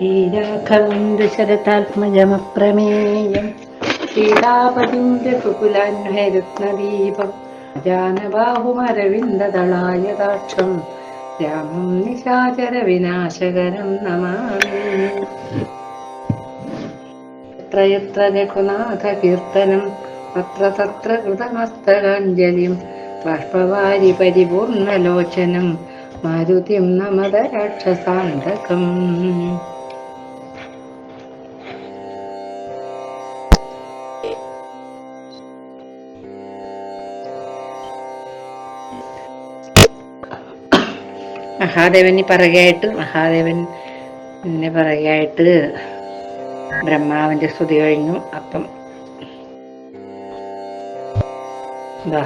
ശ്രീരാഘവം ദശരഥാത്മജമപ്രമേയം സീതാപതിന്റെ സുകുലാന്വയരത്നദീപം ജാനബാഹുമരവിന്ദദളായതാക്ഷം രാമം നിശാചര വിനാശകരം നമാമി. എത്ര എത്ര രഘുനാഥ കീർത്തനം തത്ര തത്ര കൃതമസ്തകാഞ്ജലിം ബാഷ്പവാരി പരിപൂർണലോചനം മാരുതിം നമത രാക്ഷസാന്തകം മഹാദേവന് പറയുകയായിട്ട് മഹാദേവൻ എന്നെ പറയുകയായിട്ട് ബ്രഹ്മാവിന്റെ സ്തുതി കഴിഞ്ഞു. അപ്പം എന്താ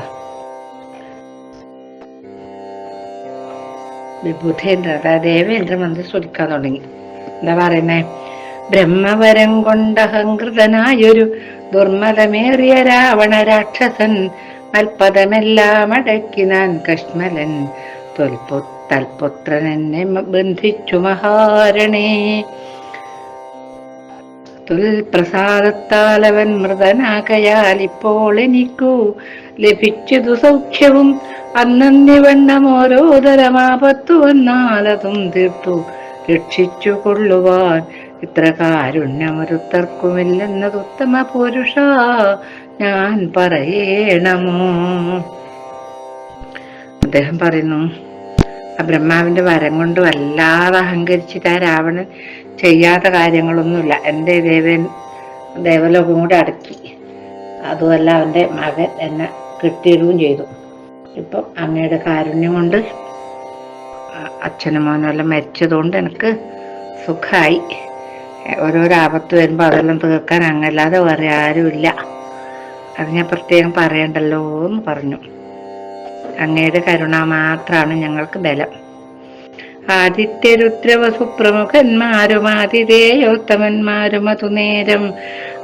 വിബുധേന്ദ്ര അതായത് ദേവേന്ദ്ര മന്ത്രി സ്തുതിക്കാൻ തുടങ്ങി. എന്താ പറയുന്നേ? ബ്രഹ്മവരം കൊണ്ടഹങ്കൃതനായൊരു ദുർമതമേറിയ രാവണ രാക്ഷസൻ മൽപദമെല്ലാം അടക്കിനാൻ കഷ്മലൻ തൊൽപു തൽപുത്രൻ എന്നെ ബന്ധിച്ചു മഹാരണേ. തുൽപ്രസാദത്താൽ അവൻ മൃതനാകയാൽ ഇപ്പോൾ എനിക്കു ലഭിച്ചതു സൗഖ്യവും. അന്നന്നിവണ്ണം വന്നാൽ വന്നാലതും തീർത്തു. രക്ഷിച്ചു കൊള്ളുവാൻ ഇത്ര കാരുണ്യമൊരുത്തർക്കുമില്ലെന്നത് ഉത്തമ പുരുഷ. ഞാൻ പറയണമോ? അദ്ദേഹം പറയുന്നു ആ ബ്രഹ്മാവിന്റെ വരം കൊണ്ട് വല്ലാതെ അഹങ്കരിച്ചിട്ട് ആ രാവണൻ ചെയ്യാത്ത കാര്യങ്ങളൊന്നുമില്ല. എന്റെ ദേവൻ ദേവലോകം കൂടെ അടക്കി. അതുമല്ല അവന്റെ മകൻ എന്നെ കിട്ടിയിടുകയും ചെയ്തു. ഇപ്പം അങ്ങയുടെ കാരുണ്യം കൊണ്ട് അച്ഛനും മോനും എല്ലാം മരിച്ചതുകൊണ്ട് എനിക്ക് സുഖമായി ഓരോരോ ആപത്ത് വരുമ്പോൾ അതെല്ലാം തീർക്കാൻ അങ്ങല്ലാതെ വേറെ ആരുമില്ല. അത് ഞാൻ പ്രത്യേകം പറയണ്ടല്ലോ എന്ന് പറഞ്ഞു. അങ്ങയുടെ കരുണ മാത്രമാണ് ഞങ്ങൾക്ക് ബലം. ആദിത്യരുദ്രവസുപ്രമുഖന്മാരും ആതിഥേയോത്തമന്മാരും അതുനേരം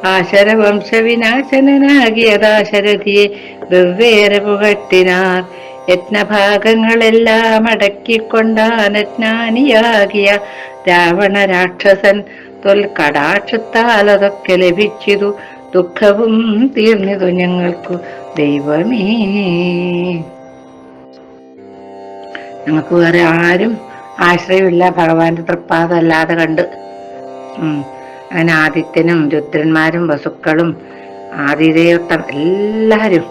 ആശരവംശവിനാശനാകിയ ദാശരഥിയെ വെവ്വേറെ പുകട്ടിനാർ. യജ്ഞഭാഗങ്ങളെല്ലാം അടക്കിക്കൊണ്ടാനജ്ഞാനിയാകിയ രാവണ രാക്ഷസൻ തൊൽ കടാക്ഷത്താൽ അതൊക്കെ ലഭിച്ചിതു. ദുഃഖവും തീർന്നിതു ഞങ്ങൾക്കു ദൈവമേ. ഞങ്ങൾക്ക് വേറെ ആരും ആശ്രയമില്ല. ഭഗവാന്റെ തൃപ്പാദം അല്ലാതെ കണ്ട്. അങ്ങനെ ആദിത്യനും രുദ്രന്മാരും വസുക്കളും ആതിഥേയത്വം എല്ലാരും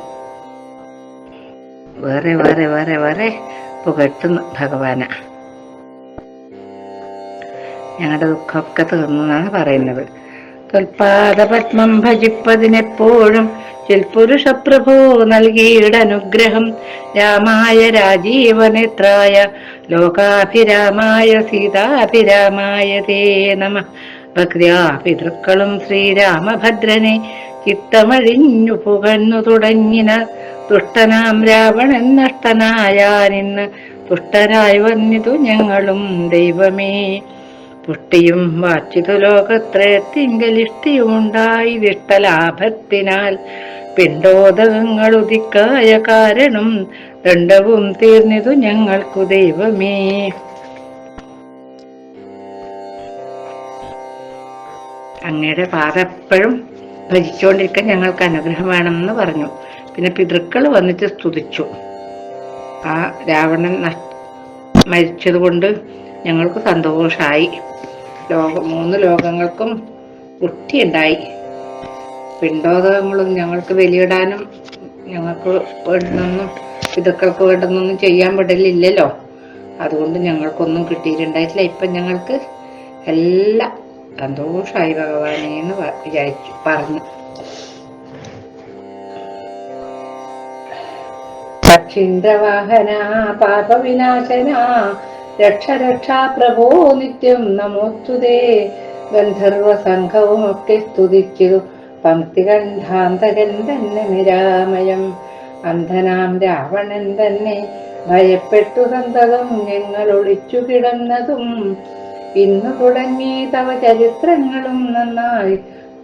വേറെ വേറെ വേറെ വേറെ പുകഴ്ത്തുന്നു ഭഗവാന. ഞങ്ങളുടെ ദുഃഖമൊക്കെ തീർന്നു എന്നാണ് പറയുന്നത്. തൊൽപാദപത്മം ഭജിപ്പതിനെപ്പോഴും ചിൽപുരുഷ പ്രഭോ നൽകിയിടനുഗ്രഹം. രാമായ രാജീവനേത്രായ ലോകാഭിരാമായ സീതാഭിരാമായ തേ നമ. ഭക്തിയാ പിതൃക്കളും ശ്രീരാമഭദ്രനെ ചിത്തമഴിഞ്ഞു പുകഴ്ന്നു തുടങ്ങിന ദുഷ്ടനാം രാവണൻ നഷ്ടനായാനിന്ന് തുഷ്ടരായി വന്നിതു ഞങ്ങളും ദൈവമേ. പുഷ്ടിയും വാച്ചിതു ലോകത്രയത്തിങ്കലിഷ്ടിയുമുണ്ടായി വിഷ്ടലാഭത്തിനാൽ പിണ്ടോദകങ്ങൾ ഉദിക്കായ കാരണം ദണ്ഡവും തീർന്നിതു ഞങ്ങൾക്കു ദൈവമേ. അങ്ങയുടെ പാത എപ്പോഴും ഭജിച്ചുകൊണ്ടിരിക്കാൻ ഞങ്ങൾക്ക് അനുഗ്രഹം വേണമെന്ന് പറഞ്ഞു. പിന്നെ പിതൃക്കൾ വന്നിട്ട് സ്തുതിച്ചു. ആ രാവണൻ മരിച്ചതുകൊണ്ട് ഞങ്ങൾക്ക് സന്തോഷമായി ലോക മൂന്ന് ലോകങ്ങൾക്കും വൃത്തിയുണ്ടായി. പിണ്ടോദകങ്ങളും ഞങ്ങൾക്ക് ബലിയിടാനും ഞങ്ങൾക്ക് വേണ്ടുന്നൊന്നും പിതുക്കൾക്ക് വേണ്ടുന്നൊന്നും ചെയ്യാൻ പെടലില്ലല്ലോ. അതുകൊണ്ട് ഞങ്ങൾക്കൊന്നും കിട്ടിയിട്ടുണ്ടായിട്ടില്ല. ഇപ്പം ഞങ്ങൾക്ക് എല്ലാം സന്തോഷമായി ഭഗവാനെ എന്ന് വിചാരിച്ചു പറഞ്ഞു. പക്ഷീന്ദ്രവാഹന പാപവിനാശന രക്ഷ രക്ഷാ പ്രഭോ നിത്യം നമോസ്തുതേ. ഗന്ധർവ സംഘവും ഒക്കെ സ്തുതിച്ചു പങ്ക്തി കണ്ഠാന്തകൻ തന്നെ നിരാമയം. അന്ധനാം രാവണൻ തന്നെ ഭയപ്പെട്ടു സന്തതം ഞങ്ങൾ ഒളിച്ചു കിടന്നതും. ഇന്നു തുടങ്ങി തവ ചരിത്രങ്ങളും നന്നായി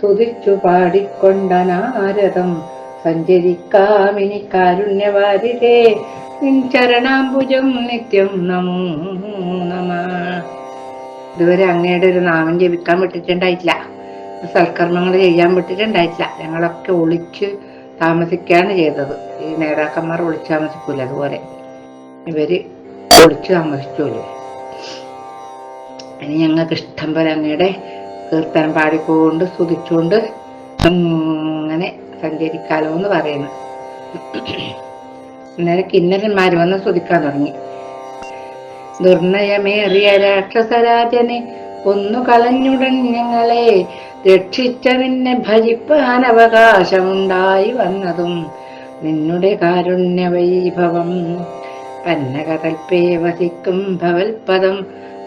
തുതിച്ചു പാടിക്കൊണ്ട നാരദം സഞ്ചരിക്കാമിനി കാരുണ്യവാരിതേ. ചരണാംബുജം നിത്യം നമോ നമ. ഇതുവരെ അങ്ങയുടെ ഒരു നാമം ജപിക്കാൻ വിട്ടിട്ടുണ്ടായിട്ടില്ല. സൽക്കർമ്മങ്ങൾ ചെയ്യാൻ വിട്ടിട്ടുണ്ടായിട്ടില്ല. ഞങ്ങളൊക്കെ ഒളിച്ച് താമസിക്കുകയാണ് ചെയ്തത്. ഈ നേതാക്കന്മാർ ഒളിച്ച് താമസിക്കൂല അതുപോലെ. ഇവർ ഒളിച്ച് താമസിച്ചോലും. ഇനി ഞങ്ങൾക്ക് ഇഷ്ടം പോലെ അങ്ങയുടെ കീർത്തനം പാടിക്കൊണ്ട് സ്തുതിച്ചുകൊണ്ട് അങ്ങനെ സഞ്ചരിക്കാലോ എന്ന് പറയുന്നു. അന്നേരം കിന്നരന്മാർ വന്ന് സ്തുതിക്കാൻ തുടങ്ങി. ദുർണയമേറിയ രാക്ഷസരാജനെ ഒന്നു കളഞ്ഞുടൻ ഞങ്ങളെ രക്ഷിച്ച നിന്നെ ഭജിപ്പാൻ അവകാശമുണ്ടായി വന്നതും നിന്നുടെ കാരുണ്യ വൈഭവം പന്നകതൽപ്പേ വസിക്കും ഭവൽപദം.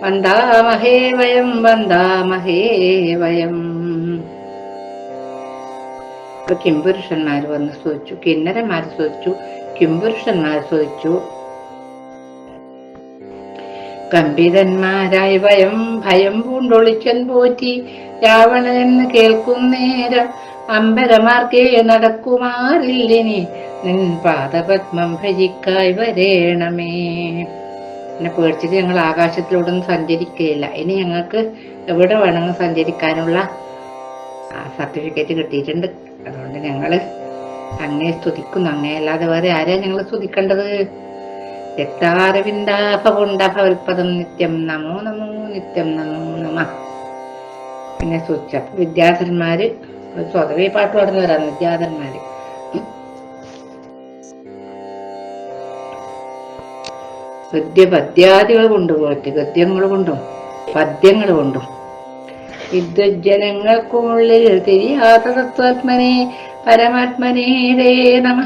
വന്ദാമഹേ വയം വന്ദാമഹേ വയം. കിംപുരുഷന്മാർ വന്ന് സ്തുതിച്ചു കിന്നരന്മാർ സ്തുതിച്ചു. കിംപുരുഷന്മാർ ആസ്വദിച്ചു കമ്പിതന്മാരായി വയം ഭയം പൂണ്ടൊളിച്ചൻ പോറ്റി. രാവണനെന്ന് കേൾക്കുന്നേരം അമ്പരമാർക്കേ നടക്കുമാറില്ലിനി. നിൻ പാദപത്മം ഭജിക്കായി വരേണമേ. എന്നെ പേടിച്ചിട്ട് ഞങ്ങൾ ആകാശത്തിലൂടെ ഒന്നും സഞ്ചരിക്കുകയില്ല ഇനി ഞങ്ങൾക്ക് എവിടെ വേണമെങ്കിൽ സഞ്ചരിക്കാനുള്ള സർട്ടിഫിക്കറ്റ് കിട്ടിയിട്ടുണ്ട്. അതുകൊണ്ട് ഞങ്ങൾ അങ്ങേ സ്തുതിക്കുന്നു അങ്ങേ അല്ലാതെ വേറെ ആരെയാ ഞങ്ങൾ സ്തുതിക്കേണ്ടത്? രക്താരവിന്ദാഭപുണ്ടഭവൽപദം നിത്യം നമോ നമോ നിത്യം നമോ നമ. പിന്നെ സ്തുതിച്ചു. വിദ്യാധരന്മാര് സ്വതവേ പാട്ട് പാടുന്നവരാണ് വിദ്യാധരന്മാര്. ഗദ്യ പദ്യാദികൾ കൊണ്ടുപോയിട്ട് ഗദ്യങ്ങൾ കൊണ്ടും പദ്യങ്ങൾ കൊണ്ടും. വിദ്വജ്ജനങ്ങൾക്കുള്ളിൽ തിരിയാത്ത തത്വാത്മനെ പരമാത്മനേ ദേ നമ.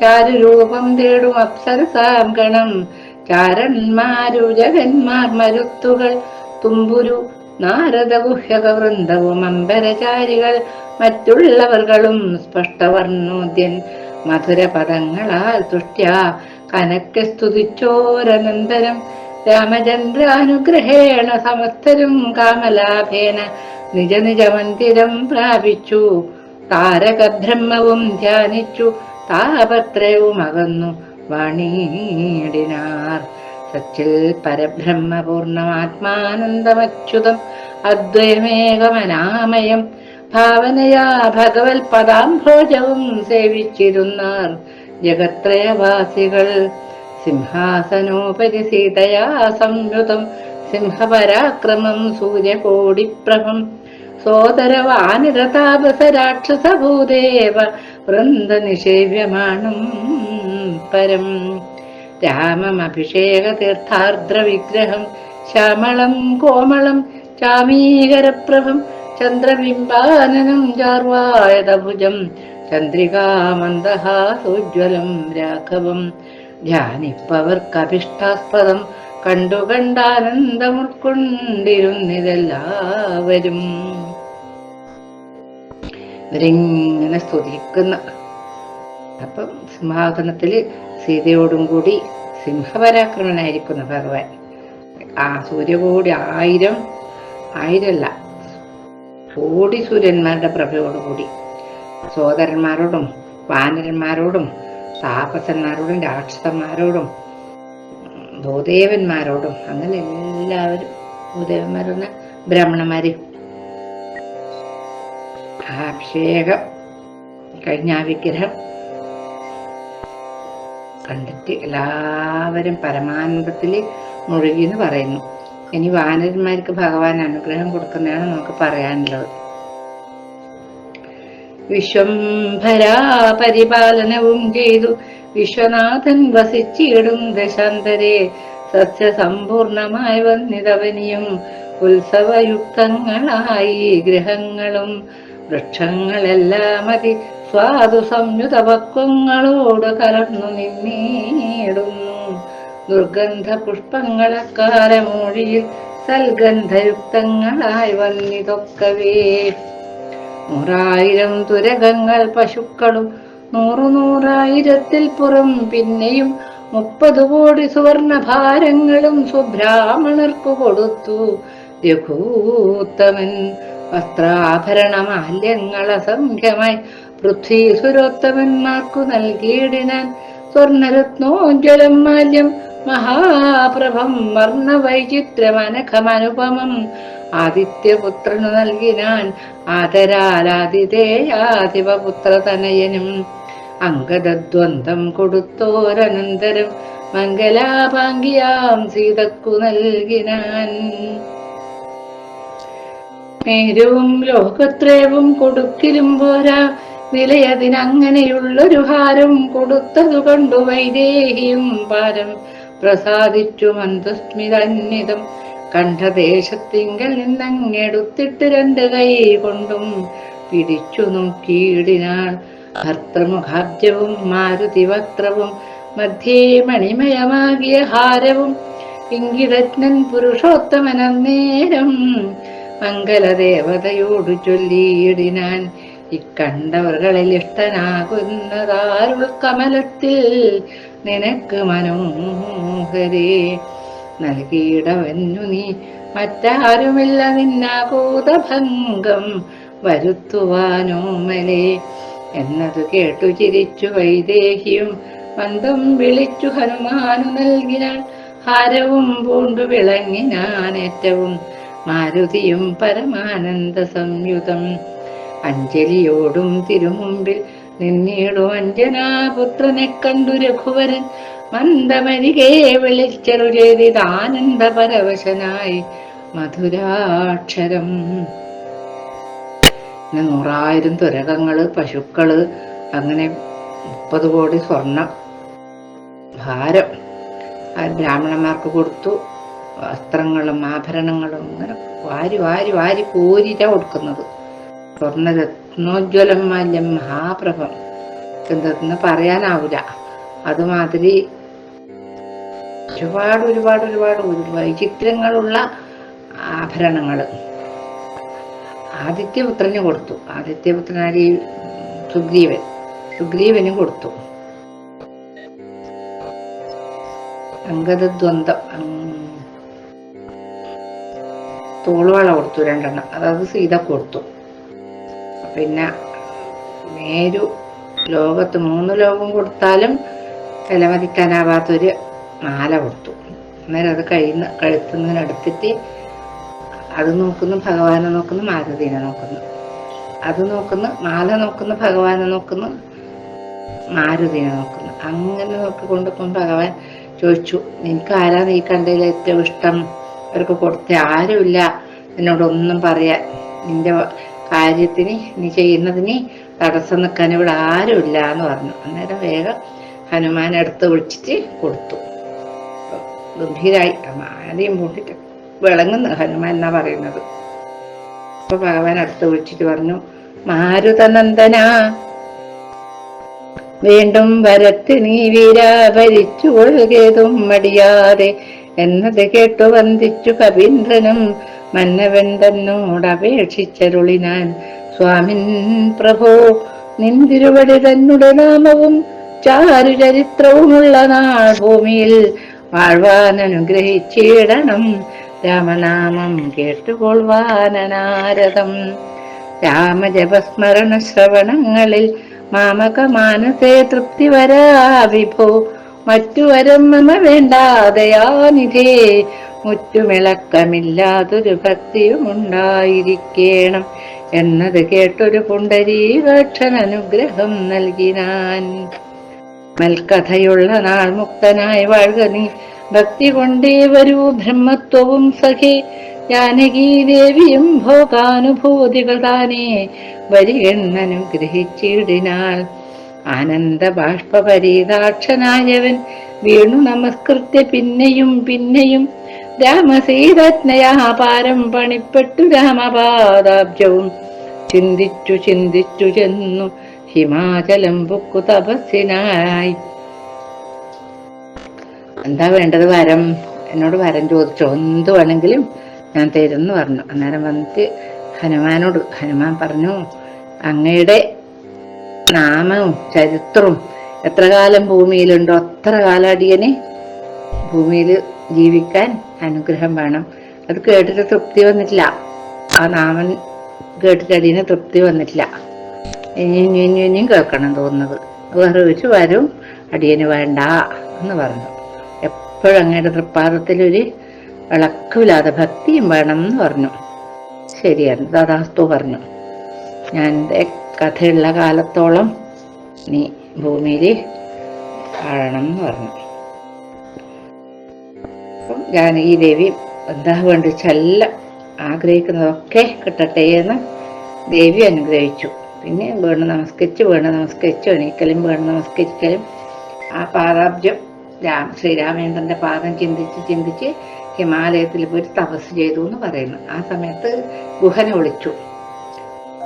ചാരുരൂപം തേടും അപ്സരസാം ഗണം. ചാരന്മാരു ജഗന്മാർ മരുത്തുകൾ തുമ്പുരു നാരദ ഗുഹ്യക വൃന്ദവും അമ്പരചാരികൾ മറ്റുള്ളവർകളും സ്പഷ്ടവർണോദ്യൻ മധുര പദങ്ങളാൽ തുഷ്ട്യ കനക്കെ സ്തുതിച്ചോരനന്തരം. രാമചന്ദ്രാനുഗ്രഹേണ സമസ്തരും കാമലാഭേന നിജ നിജ മന്ദിരം പ്രാപിച്ചു. താരകബ്രഹ്മവും ധ്യാനിച്ചു താപത്രയവും അകന്നു വാണീടിനാർ. സച്ചിൽ പരബ്രഹ്മപൂർണമാത്മാനന്ദമച്യുതം അദ്വയമേകമനാമയം ഭാവനയാ ഭഗവത് പദാംഭോജവും സേവിച്ചിരുന്നാർ. ജഗത്രയവാസികൾ സിംഹാസനോപരി സീതയാ സംയുതം സിംഹപരാക്രമം സൂര്യകോടിപ്രഭം സോദരവാനിരതാപസ രാക്ഷസഭൂദേവ വൃന്ദ നിഷേവ്യമാണം പരം. രാമമഭിഷേക തീർത്ഥാർദ്ര വിഗ്രഹം ശ്യാമളം കോമളം ചാമീകരപ്രഭം ചന്ദ്രബിംബാനനം ചാർവായതഭുജം ചന്ദ്രികാമന്ദഹാസോജ്വലം രാഘവം. ധ്യാനിപ്പവർക്കഭിഷ്ടാസ്പദം കണ്ടുകണ്ടാനന്ദമുൾക്കൊണ്ടിരുന്നിതെല്ലാവരും. ഇവരിങ്ങനെ സ്തുതിക്കുന്ന. അപ്പം സിംഹാസനത്തിൽ സീതയോടും കൂടി സിംഹപരാക്രമനായിരിക്കുന്നു ഭഗവാൻ. ആ സൂര്യകോടി ആയിരം ആയിരമല്ല കോടി സൂര്യന്മാരുടെ പ്രഭയോടുകൂടി സോദരന്മാരോടും വാനരന്മാരോടും താപസന്മാരോടും രാക്ഷസന്മാരോടും ഭൂദേവന്മാരോടും അങ്ങനെ എല്ലാവരും ഭൂദേവന്മാരെന്ന ബ്രാഹ്മണന്മാര് ആ അഭിഷേകം കഴിഞ്ഞ ആ വിഗ്രഹം കണ്ടിട്ട് എല്ലാവരും പരമാനന്ദത്തിൽ മുഴുകി എന്ന് പറയുന്നു. ഇനി വാനരന്മാർക്ക് ഭഗവാൻ അനുഗ്രഹം കൊടുക്കുന്നതാണ് നമുക്ക് പറയാനുള്ളത്. വിശ്വംഭരാ പരിപാലനവും ചെയ്തു. വിശ്വനാഥൻ വസിച്ചിടും ദശാന്തരെ. സസ്യസമ്പൂർണമായി വന്നിതവനിയും ഉത്സവയുക്തങ്ങളായി. ഗൃഹങ്ങളും വൃക്ഷങ്ങളെല്ലാം അതി സ്വാദു സംയുത പക്വങ്ങളോട് കലർന്നു നിന്നീടുന്നു. ദുർഗന്ധ പുഷ്പങ്ങളക്കാരമൂഴിയിൽ സൽഗന്ധയുക്തങ്ങളായി വന്നിതൊക്കവേ. നൂറായിരം തുരകങ്ങൾ പശുക്കളും നൂറു നൂറായിരത്തിൽ പുറം പിന്നെയും മുപ്പത് കോടി സുവർണ ഭാരങ്ങളും സുബ്രാഹ്മണർക്കു കൊടുത്തു. രഘൂത്തമൻ വസ്ത്രാഭരണ മാല്യങ്ങൾ അസംഖ്യമായി പൃഥ്വീസുരോത്തമന്മാർക്കു നൽകിയിടിനാൻ സ്വർണരത്നോജ്വലം മാല്യം മഹാപ്രഭം വർണ വൈചിത്രമനഖമനുപമം ആദിത്യപുത്രനു നൽകിനാൻ ആദരാലാതിഥേയാധിപപുത്ര തനയനും അംഗദദ്വന്ദ്ം കൊടുത്തോരനന്തരം മംഗലാഭാംഗിയാം സീതക്കു നൽകിനാൻ നേരവും ലോകത്രേവും കൊടുക്കിലും പോരാ. വിലയതിനങ്ങനെയുള്ളൊരു ഹാരം കൊടുത്തതു കണ്ടു വൈദേഹിയും പാരം പ്രസാദിച്ചു മന്ദസ്മിതന്വിതം കണ്ട ദേശത്തിങ്കൽ നിന്നങ്ങെടുത്തിട്ട് രണ്ട് കൈ കൊണ്ടും പിടിച്ചു നോക്കിയിടിനാൾ. ഭർത്തൃമുഖാബ്ജവും മാരുതിവക്ത്രവും മധ്യേ മണിമയമാകിയ ഹാരവും ഇംഗിതജ്ഞൻ പുരുഷോത്തമനന്നേരം മംഗലദേവതയോടു ചൊല്ലിയിടിനാൻ ഇക്കണ്ടവർകളിൽ ഇഷ്ടനാകുന്നതാരുൾ കമലത്തിൽ നിനക്ക് മനോഹരേ നൽകിയിടവന്നു നീ. മറ്റാരുമില്ല നിന്നാകൂതഭംഗം വരുത്തുവാനോമലേ എന്നതു കേട്ടു ചിരിച്ചു വൈദേഹിയും മന്ദം വിളിച്ചു ഹനുമാനു നൽകിനാൾ ഹാരവും പൂണ്ടു വിളങ്ങിനാൻ ഏറ്റവും മാരുതിയും പരമാനന്ദ സംയുതം. അഞ്ജലിയോടും തിരുമുമ്പിൽ നിന്നീടും അഞ്ജനാപുത്രനെ കണ്ടു രഘുവരൻ. മന്ദമരികെ വിളിച്ചെറു ചെയ്തിതാനന്ദ പരവശനായി. മധുരാക്ഷരം. നൂറായിരം തുരകങ്ങൾ പശുക്കൾ അങ്ങനെ മുപ്പത് കോടി സ്വർണം ഭാരം. ബ്രാഹ്മണന്മാർക്ക് കൊടുത്തു. വസ്ത്രങ്ങളും ആഭരണങ്ങളും ഇങ്ങനെ വാരി വാരി വാരി കോരിട്ടാ കൊടുക്കുന്നത്. സ്വർണ രത്നോജ്വലം മാല്യം മഹാപ്രഭം എന്തെന്ന് പറയാനാവില്ല അതുമാതിരി ഒരുപാട് ഒരുപാട് ഒരുപാട് ഒരു വൈചിത്രങ്ങളുള്ള ആഭരണങ്ങൾ ആദിത്യപുത്രന് കൊടുത്തു. ആദിത്യപുത്രനാരി സുഗ്രീവൻ. സുഗ്രീവനും കൊടുത്തു. അംഗദദ്വന്ദ്വം. തോളുവള കൊടുത്തു രണ്ടെണ്ണം. അതായത് സീത കൊടുത്തു. പിന്നെ നേരു ലോകത്ത് മൂന്ന് ലോകം കൊടുത്താലും വിലമതിക്കാനാവാത്തൊരു മാല കൊടുത്തു. അന്നേരം അത് കഴിയുന്ന കഴുത്തുന്നതിനടുത്തിട്ട് അത് നോക്കുന്നു ഭഗവാനെ നോക്കുന്നു മാരുതീനെ നോക്കുന്നു. അത് നോക്കുന്നു മാല നോക്കുന്നു ഭഗവാനെ നോക്കുന്നു മാരുതിനെ നോക്കുന്നു. അങ്ങനെ നോക്കിക്കൊണ്ടിപ്പം ഭഗവാൻ ചോദിച്ചു നിനക്ക് ആരാ നീ കണ്ടതിൽ ഏറ്റവും ഇഷ്ടം? അവർക്ക് കൊടുത്ത ആരുമില്ല. എന്നോടൊന്നും പറയാൻ നിന്റെ കാര്യത്തിന് നീ ചെയ്യുന്നതിന് തടസ്സം നിൽക്കാൻ ഇവിടെ ആരുമില്ല എന്ന് പറഞ്ഞു. അന്നേരം വേഗം ഹനുമാൻ എടുത്ത് വിളിച്ചിട്ട് കൊടുത്തു. ഗംഭീരായി. ആദ്യം പൂട്ടിട്ട് വിളങ്ങുന്നു. ഹനുമാൻ എന്നാ പറയുന്നത്? അപ്പൊ ഭഗവാൻ അടുത്ത് വിളിച്ചിട്ട് പറഞ്ഞു മാരുതനന്ദന വീണ്ടും വരത്ത് നീ വീരാ ഭരിച്ചു കൊള്ളുകേതും മടിയാതെ എന്നത് കേട്ടു വന്ദിച്ചു കവീന്ദ്രനും മന്നവൻ അപേക്ഷിച്ചരുളിനാൻ സ്വാമിൻ പ്രഭോ നിന്തിരുവടി തന്നുടെ നാമവും ചാരു ചരിത്രവുമുള്ള നാൾ ഭൂമിയിൽ വാഴ്വാൻ അനുഗ്രഹിച്ചിടണം. രാമനാമം കേട്ടുകൊള്ളുവാനാരദം രാമജപസ്മരണ ശ്രവണങ്ങളിൽ മാമക മാനസേ തൃപ്തി വരാ വിഭോ. മറ്റു വരം മമ വേണ്ടാതയാനിധേ മുറ്റുമിളക്കമില്ലാതൊരു ഭക്തിയും ഉണ്ടായിരിക്കണം എന്നത് കേട്ടൊരു പുണ്ടരീകാക്ഷൻ അനുഗ്രഹം നൽകിനാൻ മൽക്കഥയുള്ള നാൾ മുക്തനായി വാഴുക നീ. ഭക്തി കൊണ്ടേ വരൂ ബ്രഹ്മത്വവും സഖേ. ജാനകീ ദേവിയും ഭോഗാനുഭൂതികൾ താനേ. വരികെന്നനുഗ്രഹിച്ചിടിനാൾ. ആനന്ദ ബാഷ്പരീതാക്ഷനായവൻ വീണു നമസ്കൃത്യ പിന്നെയും പിന്നെയും. രാമസീതജ്ഞയാപാരം പണിപ്പെട്ടു രാമപാദാബ്ജവും. ചിന്തിച്ചു ചിന്തിച്ചു ചെന്നു ഹിമാചലം പൊക്കു തപസ്സിനായി. എന്താ വേണ്ടത് വരം? എന്നോട് വരം ചോദിച്ചോ. എന്ത് വേണമെങ്കിലും ഞാൻ തരുമെന്ന് പറഞ്ഞു. അന്നേരം വന്നിട്ട് ഹനുമാനോട് ഹനുമാൻ പറഞ്ഞു അങ്ങയുടെ നാമവും ചരിത്രവും. എത്ര കാലം ഭൂമിയിലുണ്ടോ അത്ര കാലം അടിയന് ഭൂമിയിൽ ജീവിക്കാൻ അനുഗ്രഹം വേണം. അത് കേട്ടിട്ട് തൃപ്തി വന്നിട്ടില്ല. ആ നാമൻ കേട്ടിട്ട് അടിയന് തൃപ്തി വന്നിട്ടില്ല. ഇനിയും ഇനിയും ഇനിയും കേൾക്കണം തോന്നുന്നത്. വേറെ വെച്ച് വരും. അടിയന് വേണ്ട എന്ന് പറഞ്ഞു. എപ്പോഴും അങ്ങയുടെ തൃപ്പാദത്തിലൊരു വിളക്കില്ലാതെ ഭക്തിയും വേണം എന്ന് പറഞ്ഞു. ശരിയാണ്. ദാദാസ്തു പറഞ്ഞു. ഞാൻ കഥയുള്ള കാലത്തോളം നീ ഭൂമിയിൽ വാഴണം എന്ന് പറഞ്ഞു. അപ്പം ജാനകി ദേവി എന്താ വേണ്ടിച്ചെല്ലാം ആഗ്രഹിക്കുന്നതൊക്കെ കിട്ടട്ടെ എന്ന് ദേവി അനുഗ്രഹിച്ചു. പിന്നെ വീണ് നമസ്കരിച്ച് വീണ് നമസ്കരിച്ചു എണീക്കലും വീണ് നമസ്കരിക്കലും ആ പാദാബ്ജം രാം ശ്രീരാമേന്ദ്രന്റെ പാദം ചിന്തിച്ച് ചിന്തിച്ച് ഹിമാലയത്തിൽ പോയി തപസ് ചെയ്തു എന്ന് പറയുന്നു. ആ സമയത്ത് ഗുഹനെ വിളിച്ചു.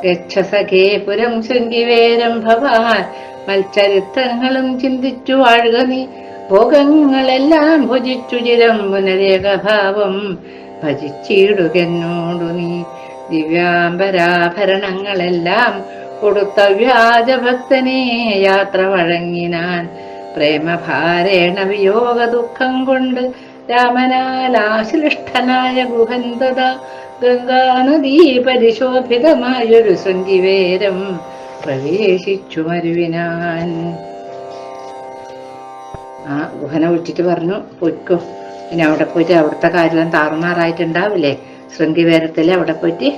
ഗച്ഛസഖേ പുരം ശൃംഗിവേരം ഭവാൻ മത്സരിത്തങ്ങളും ചിന്തിച്ചു വാഴുക നീ. ഭോഗങ്ങളെല്ലാം ഭുജിച്ചു ചിരം പുനരേകഭാവം ഭജിച്ചിടുകെന്നോടു നീ. ദിവ്യാംബരാഭരണങ്ങളെല്ലാം കൊടുത്ത വ്യാജഭക്തനെ യാത്ര വഴങ്ങിനാൻ പ്രേമഭാരേണ വിയോഗ ദുഃഖം കൊണ്ട് രാമനാൽ ആശ്ലിഷ്ടനായ ഗുഹന്തത ഗംഗാനദീ പരിശോഭിതമായൊരു സഞ്ചിവേരം പ്രവേശിച്ചു മരുവിനാൻ. ആ ഗുഹന വിളിച്ചിട്ട് പറഞ്ഞു പൊയ്ക്കോ. ഇനി അവിടെ പോയിട്ട് അവിടുത്തെ കാര്യം താറുമാറായിട്ടുണ്ടാവില്ലേ? ശൃംഗിവേരത്തിൽ അവിടെ പോയിട്ട്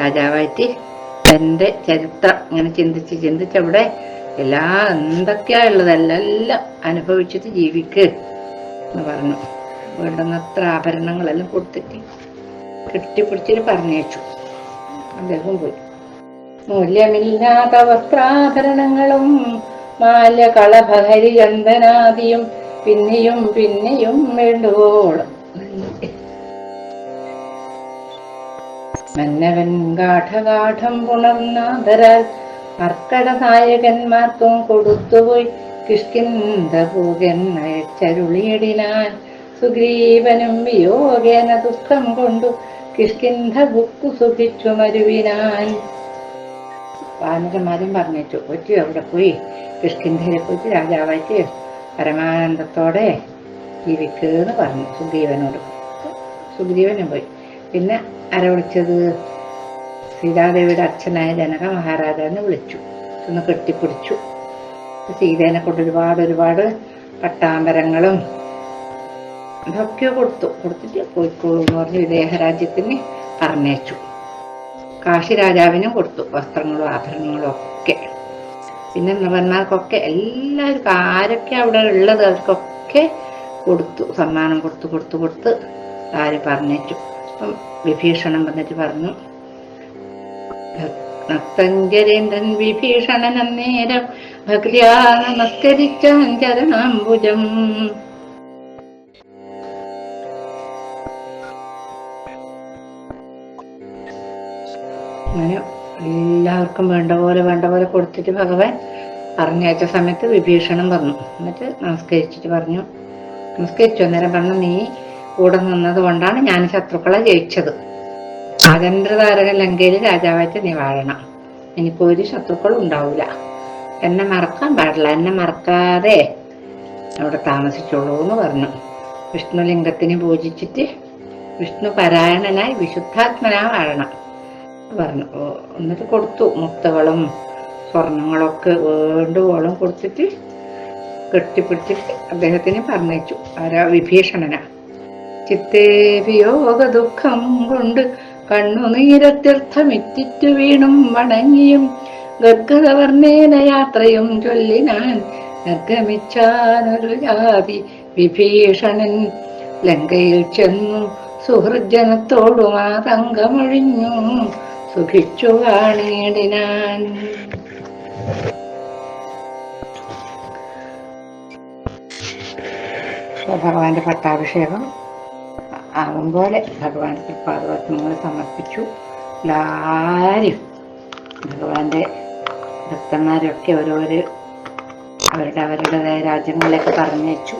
രാജാവായിട്ട് എന്റെ ചരിത്രം ഇങ്ങനെ ചിന്തിച്ച് ചിന്തിച്ച് അവിടെ എല്ലാ എന്തൊക്കെയാ ഉള്ളതെല്ലാം അനുഭവിച്ചിട്ട് ജീവിക്ക് എന്ന് പറഞ്ഞു. വേണ്ടുന്നത്ര ആഭരണങ്ങളെല്ലാം കൊടുത്തിട്ട് കെട്ടിപ്പിടിച്ചിട്ട് പറഞ്ഞേച്ചു അദ്ദേഹം പോയി. മൂല്യമില്ലാത്ത വസ്ത്രാഭരണങ്ങളും മാല്യ കളഭഹരി ചന്ദനാദിയും പിന്നെയും പിന്നെയും വേണ്ടുവോളം. മന്നവൻ ഗാഠഗാഠം പുണർന്നാദരാൽ മർക്കട നായകന്മാർക്കും കൊടുത്തുപോയി. കിഷ്കിന്തപൂകൻ അയച്ചരുളിയിടിനാൻ സുഗ്രീവനും വിയോഗേന ദുഃഖം കൊണ്ടു കിഷ്കിന്ധ ബുക്കു സുഖിച്ചു മരുവിനാൻ വാനരന്മാരും പറഞ്ഞു ഒറ്റ അവിടെ പോയി? കിഷ്കിന്ധരെ പോയി രാജാവായിട്ട് പരമാനന്ദത്തോടെ ജീവിക്കുന്നു പറഞ്ഞു സുഗ്രീവനോട്. സുഗ്രീവനും പോയി. പിന്നെ ആര വിളിച്ചത്? സീതാദേവിയുടെ അച്ഛനായ ജനക മഹാരാജാവിനെ വിളിച്ചു. ഒന്ന് കെട്ടിപ്പിടിച്ചു. സീതേനെ കൊണ്ട് ഒരുപാട് ഒരുപാട് പട്ടാമ്പരങ്ങളും ഇതൊക്കെ കൊടുത്തു കൊടുത്തിട്ട് പോയിക്കോളൂ എന്ന് പറഞ്ഞ് വിദേഹരാജ്യത്തിന് പറഞ്ഞേച്ചു കാശി രാജാവിനും കൊടുത്തു വസ്ത്രങ്ങളും ആഭരണങ്ങളും ഒക്കെ. പിന്നെ നവന്മാർക്കൊക്കെ എല്ലാവർക്കും ആരൊക്കെ അവിടെ ഉള്ളത് അവർക്കൊക്കെ കൊടുത്തു സമ്മാനം കൊടുത്തു കൊടുത്തു കൊടുത്ത് ആര് പറഞ്ഞേച്ചു അപ്പം വിഭീഷണൻ വന്നിട്ട് പറഞ്ഞു നക്തഞ്ചരേന്ദ്രൻ വിഭീഷണൻ അന്നേരം ഭക്തിയാ നമസ്കരിച്ചാൻ ചരണാംബുജം. അങ്ങനെ എല്ലാവർക്കും വേണ്ട പോലെ വേണ്ട പോലെ കൊടുത്തിട്ട് ഭഗവാൻ പറഞ്ഞയച്ച സമയത്ത് വിഭീഷണം വന്നു. എന്നിട്ട് നമസ്കരിച്ചിട്ട് പറഞ്ഞു നമസ്കരിച്ചു. അന്നേരം പറഞ്ഞു നീ കൂടെ നിന്നത് കൊണ്ടാണ് ഞാൻ ശത്രുക്കളെ ജയിച്ചത്. രാജേന്ദ്രതാരക ലങ്കയിൽ രാജാവായിട്ട് നീ വാഴണം. എനിക്കൊരു ശത്രുക്കളും ഉണ്ടാവില്ല എന്നെ മറക്കാൻ പാടില്ല. എന്നെ മറക്കാതെ അവിടെ താമസിച്ചോളൂ എന്ന് പറഞ്ഞു. വിഷ്ണുലിംഗത്തിന് പൂജിച്ചിട്ട് വിഷ്ണു പരായണനായി വിശുദ്ധാത്മനാ വാഴണം. പറഞ്ഞു. എന്നിട്ട് കൊടുത്തു. മുത്തകളും സ്വർണങ്ങളൊക്കെ വേണ്ടുവോളം കൊടുത്തിട്ട് കെട്ടിപ്പിടിച്ചിട്ട് അദ്ദേഹത്തിന് പറഞ്ഞയച്ചു. ആരാ? വിഭീഷണന. ചിത്തേ വിയോഗ ദുഃഖം കൊണ്ട് കണ്ണുനീരത്യർത്ഥമിറ്റിറ്റു വീണും വണങ്ങിയും ഗദ്ഗതവർണേന യാത്രയും ചൊല്ലിനാൻ നിർഗമിച്ചാനൊരു ജാതി വിഭീഷണൻ. ലങ്കയിൽ ചെന്നു സുഹൃജനത്തോടു മാതങ്കമൊഴിഞ്ഞു സുഖിച്ചു കാണിയിടിനാൻ ഭഗവാന്റെ പട്ടാഭിഷേകം ആകും പോലെ ഭഗവാൻ പാദപത്മങ്ങൾ സമർപ്പിച്ചു. എല്ലാവരും ഭഗവാന്റെ ഭക്തന്മാരൊക്കെ ഓരോരോ അവരുടെ അവരുടേതായ രാജ്യങ്ങളിലേക്ക് പറഞ്ഞയച്ചു.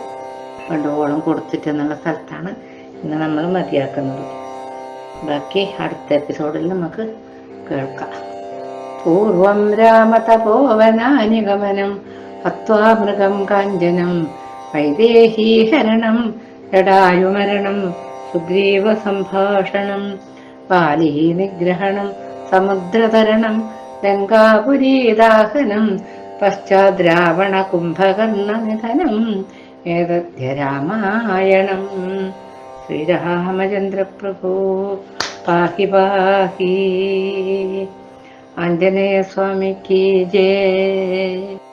കൊണ്ടുപോകണം കൊടുത്തിട്ട് എന്നുള്ള സ്ഥലത്താണ് ഇന്ന് നമ്മൾ മതിയാക്കുന്നത്. ബാക്കി അടുത്ത എപ്പിസോഡിൽ നമുക്ക് കേൾക്കാം. പൂർവം രാമതപോവനാനിഗമനം ഹത്വാമൃഗം കാഞ്ചനം വൈദേഹീഹരണം ജടായുമരണം സുഗ്രീവ സംഭാഷണം ബാലീ നിഗ്രഹണം സമുദ്രതരണം ലങ്കാപുരീദാഹനം പശ്ചാദ്രാവണ കുംഭകർണ നിധനം ഏതദ്യ രാമായണം. ശ്രീരാമചന്ദ്രപ്രഭു. പാഹി പാഹി. ആഞ്ജനേയ സ്വാമിക്ക് ജയ.